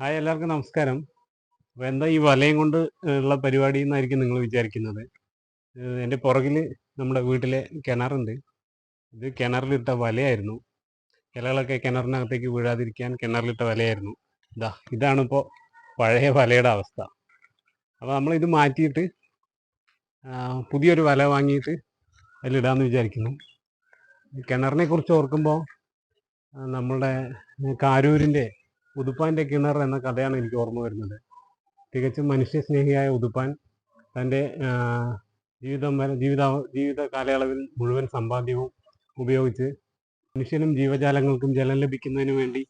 Hi എല്ലാവർക്കും നമസ്കാരം. അപ്പോൾ എന്താ ഈ വലയും കൊണ്ട് ഉള്ള പരിപാടി എന്നായിരിക്കും നിങ്ങൾ വിചാരിക്കുന്നത്? എന്റെ പുറകിൽ നമ്മുടെ വീട്ടിലെ കിണറുണ്ട്. ഇത് കിണറിലിട്ട വലയായിരുന്നു. ഇലകളൊക്കെ കിണറിനകത്തേക്ക് വീഴാതിരിക്കാൻ കിണറിലിട്ട വലയായിരുന്നു. ഇതാ ഇതാണിപ്പോൾ പഴയ വലയുടെ അവസ്ഥ. അപ്പോൾ നമ്മൾ ഇത് മാറ്റിയിട്ട് പുതിയൊരു വല വാങ്ങിയിട്ട് അതിലിടാമെന്ന് വിചാരിക്കുന്നു. കിണറിനെ കുറിച്ച് ഓർക്കുമ്പോൾ നമ്മളുടെ കാരൂരിന്റെ ഉതുപ്പാന്റെ കിണർ എന്ന കഥയാണ് എനിക്ക് ഓർമ്മ വരുന്നത്. തികച്ചും മനുഷ്യസ്നേഹിയായ ഉതുപ്പാൻ തന്റെ ജീവിതം വരെ ജീവിത ജീവിത കാലയളവിൽ മുഴുവൻ സമ്പാദ്യവും ഉപയോഗിച്ച് മനുഷ്യനും ജീവജാലങ്ങൾക്കും ജലം ലഭിക്കുന്നതിന് വേണ്ടി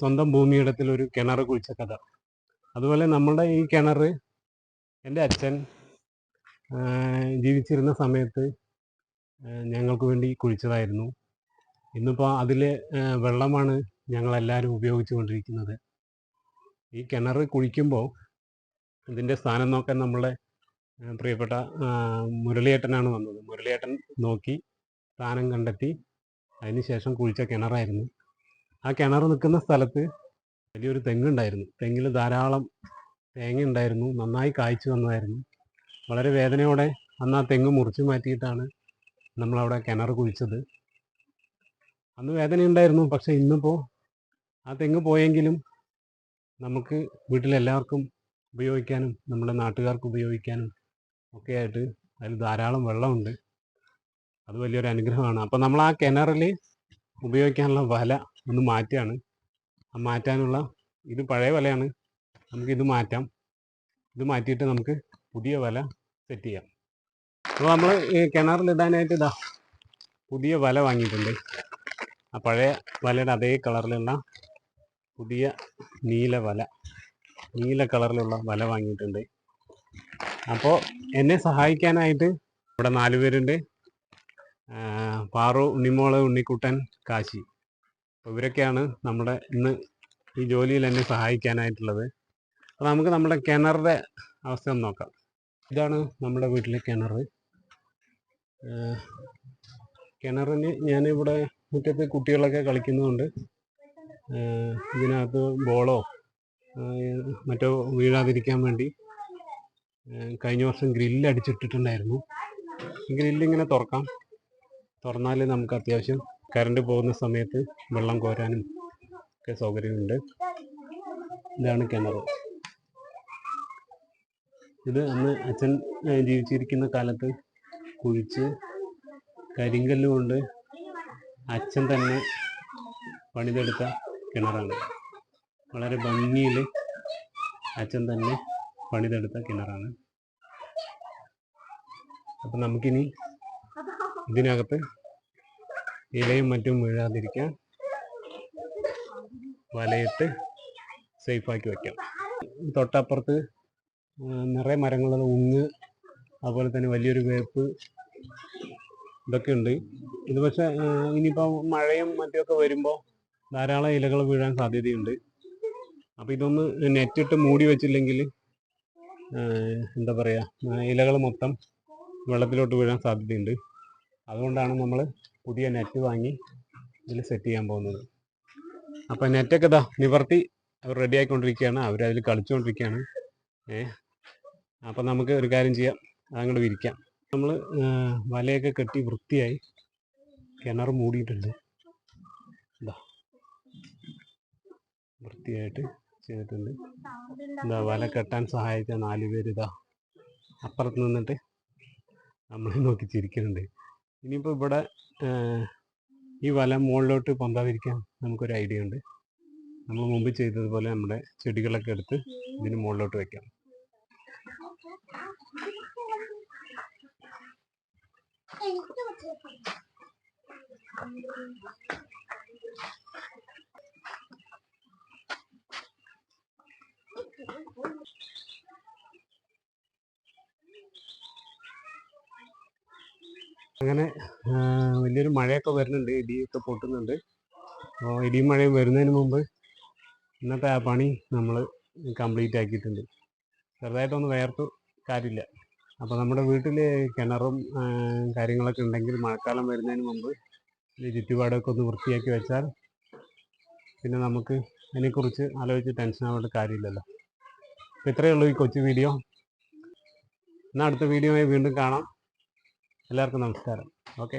സ്വന്തം ഭൂമിയിടത്തിൽ ഒരു കിണർ കുഴിച്ച കഥ. അതുപോലെ നമ്മുടെ ഈ കിണർ എന്റെ അച്ഛൻ ജീവിച്ചിരുന്ന സമയത്ത് ഞങ്ങൾക്ക് വേണ്ടി കുഴിച്ചതായിരുന്നു. ഇന്നിപ്പോൾ അതിലെ വെള്ളമാണ് ഞങ്ങളെല്ലാവരും ഉപയോഗിച്ചു കൊണ്ടിരിക്കുന്നത് ഈ കിണർ കുഴിക്കുമ്പോൾ ഇതിന്റെ സ്ഥാനം നോക്കാൻ നമ്മളെ പ്രിയപ്പെട്ട മുരളിയേട്ടനാണ് വന്നത്. മുരളിയേട്ടൻ നോക്കി സ്ഥാനം കണ്ടെത്തി അതിനുശേഷം കുഴിച്ച കിണറായിരുന്നു. ആ കിണർ നിൽക്കുന്ന സ്ഥലത്ത് വലിയൊരു തെങ്ങുണ്ടായിരുന്നു. തെങ്ങിൽ ധാരാളം തേങ്ങ ഉണ്ടായിരുന്നു. നന്നായി കായ്ച്ചു വന്നതായിരുന്നു. വളരെ വേദനയോടെ അന്ന് ആ തെങ്ങ് മുറിച്ചു മാറ്റിയിട്ടാണ് നമ്മളവിടെ കിണർ കുഴിച്ചത്. അന്ന് വേദനയുണ്ടായിരുന്നു. പക്ഷെ ഇന്നിപ്പോൾ ആ തെങ്ങ് പോയെങ്കിലും നമുക്ക് വീട്ടിലെല്ലാവർക്കും ഉപയോഗിക്കാനും നമ്മുടെ നാട്ടുകാർക്ക് ഉപയോഗിക്കാനും ഒക്കെ ആയിട്ട് അതിൽ ധാരാളം വെള്ളമുണ്ട്. അത് വലിയൊരു അനുഗ്രഹമാണ്. അപ്പോൾ നമ്മൾ ആ കിണറിൽ ഉപയോഗിക്കാനുള്ള വല ഒന്ന് മാറ്റുകയാണ് ആ മാറ്റാനുള്ള ഇത് പഴയ വലയാണ്. നമുക്കിത് മാറ്റാം. ഇത് മാറ്റിയിട്ട് നമുക്ക് പുതിയ വല സെറ്റ് ചെയ്യാം. അപ്പോൾ നമ്മൾ കിണറിലിടാനായിട്ട് ഇതാ പുതിയ വല വാങ്ങിയിട്ടുണ്ട്. ആ പഴയ വലയുടെ അതേ കളറിലുള്ള പുതിയ നീല വല. നീല കളറിലുള്ള വല വാങ്ങിയിട്ടുണ്ട്. അപ്പോൾ എന്നെ സഹായിക്കാനായിട്ട് ഇവിടെ നാലുപേരുണ്ട് പാറു ഉണ്ണിമോൾ ഉണ്ണിക്കുട്ടൻ കാശി. ഇവരൊക്കെയാണ് നമ്മുടെ ഇന്ന് ഈ ജോലിയിൽ എന്നെ സഹായിക്കാനായിട്ടുള്ളത്. അപ്പോൾ നമുക്ക് നമ്മുടെ കിണറിന്റെ അവസ്ഥ ഒന്ന് നോക്കാം. ഇതാണ് നമ്മുടെ വീട്ടിലെ കിണർ. കിണറിന് ഞാനിവിടെ മുറ്റത്ത് കുട്ടികളൊക്കെ കളിക്കുന്നതുകൊണ്ട് ഇതിനകത്ത് ബോളോ മറ്റോ വീഴാതിരിക്കാൻ വേണ്ടി കഴിഞ്ഞ വർഷം ഗ്രില്ല് അടിച്ചിട്ടിട്ടുണ്ടായിരുന്നു. ഗ്രില്ല് തുറക്കാം. തുറന്നാൽ നമുക്ക് അത്യാവശ്യം കറണ്ട് പോകുന്ന സമയത്ത് വെള്ളം കോരാനും ഒക്കെ സൗകര്യമുണ്ട്. ഇതാണ് കിണർ. ഇത് അന്ന് അച്ഛൻ ജീവിച്ചിരിക്കുന്ന കാലത്ത് കുഴിച്ച് കരിങ്കല്ലുകൊണ്ട് അച്ഛൻ തന്നെ പണിതെടുത്ത കിണറാണ്. വളരെ ഭംഗിയിൽ അച്ഛൻ തന്നെ പണിതെടുത്ത കിണറാണ്. അപ്പം നമുക്കിനി ഇതിനകത്ത് ഇലയും മറ്റും വീഴാതിരിക്കാൻ വലയിട്ട് സേഫാക്കി വയ്ക്കാം തൊട്ടപ്പുറത്ത് നിറയെ മരങ്ങളുള്ള ഉങ്ങ് അതുപോലെ തന്നെ വലിയൊരു വേപ്പ് ഇതൊക്കെ ഉണ്ട്. ഇത് പക്ഷേ ഇനിയിപ്പോൾ മഴയും മറ്റുമൊക്കെ വരുമ്പോൾ ധാരാളം ഇലകൾ വീഴാൻ സാധ്യതയുണ്ട്. അപ്പോൾ ഇതൊന്ന് നെറ്റിട്ട് മൂടി വെച്ചില്ലെങ്കിൽ എന്താ പറയുക ഇലകൾ മൊത്തം വെള്ളത്തിലോട്ട് വീഴാൻ സാധ്യതയുണ്ട്. അതുകൊണ്ടാണ് നമ്മൾ പുതിയ നെറ്റ് വാങ്ങി ഇതിൽ സെറ്റ് ചെയ്യാൻ പോകുന്നത്. അപ്പം നെറ്റൊക്കെ ഇതാ നിവർത്തി അവർ റെഡി ആയിക്കൊണ്ടിരിക്കുകയാണ്. അവരതിൽ കളിച്ചുകൊണ്ടിരിക്കുകയാണ് ഏ അപ്പം നമുക്ക് ഒരു കാര്യം ചെയ്യാം. അതങ്ങോട്ട് വിരിക്കാം. നമ്മൾ വലയൊക്കെ കെട്ടി വൃത്തിയായി കിണർ മൂടിയിട്ടുണ്ട് ഇതാ വൃത്തിയായിട്ട് ചെയ്തിട്ടുണ്ട്. എന്താ വല കെട്ടാൻ സഹായിച്ച നാല് പേര് ഇതാ അപ്പുറത്ത് നിന്നിട്ട് നമ്മളെ നോക്കി ചിരിക്കുന്നുണ്ട്. ഇനിയിപ്പോൾ ഇവിടെ ഈ വല മുകളിലോട്ട് പൊന്താതിരിക്കാൻ നമുക്കൊരു ഐഡിയ ഉണ്ട്. നമ്മൾ മുമ്പ് ചെയ്തതുപോലെ നമ്മുടെ ചെടികളൊക്കെ എടുത്ത് ഇതിന് മുകളിലോട്ട് വെക്കാം. അങ്ങനെ വലിയൊരു മഴയൊക്കെ വരുന്നുണ്ട് ഇടിയൊക്കെ പൊട്ടുന്നുണ്ട്. അപ്പോൾ ഇടിയും മഴയും വരുന്നതിന് മുമ്പ് ഇന്നത്തെ ആ പണി നമ്മൾ കംപ്ലീറ്റ് ആക്കിയിട്ടുണ്ട്. ചെറുതായിട്ടൊന്ന് വേർത്തു കാര്യമില്ല. അപ്പോൾ നമ്മുടെ വീട്ടിൽ കിണറും കാര്യങ്ങളൊക്കെ ഉണ്ടെങ്കിൽ മഴക്കാലം വരുന്നതിന് മുമ്പ് ഈ ചുറ്റുപാടൊക്കെ ഒന്ന് വൃത്തിയാക്കി വെച്ചാൽ പിന്നെ നമുക്ക് അതിനെക്കുറിച്ച് ആലോചിച്ച് ടെൻഷൻ ആവേണ്ട കാര്യമില്ലല്ലോ. അപ്പോൾ ഇത്രയേ ഉള്ളൂ ഈ കൊച്ചു വീഡിയോ. എന്നാൽ അടുത്ത വീഡിയോയെ വീണ്ടും കാണാം. എല്ലാവർക്കും നമസ്കാരം. ഓക്കെ.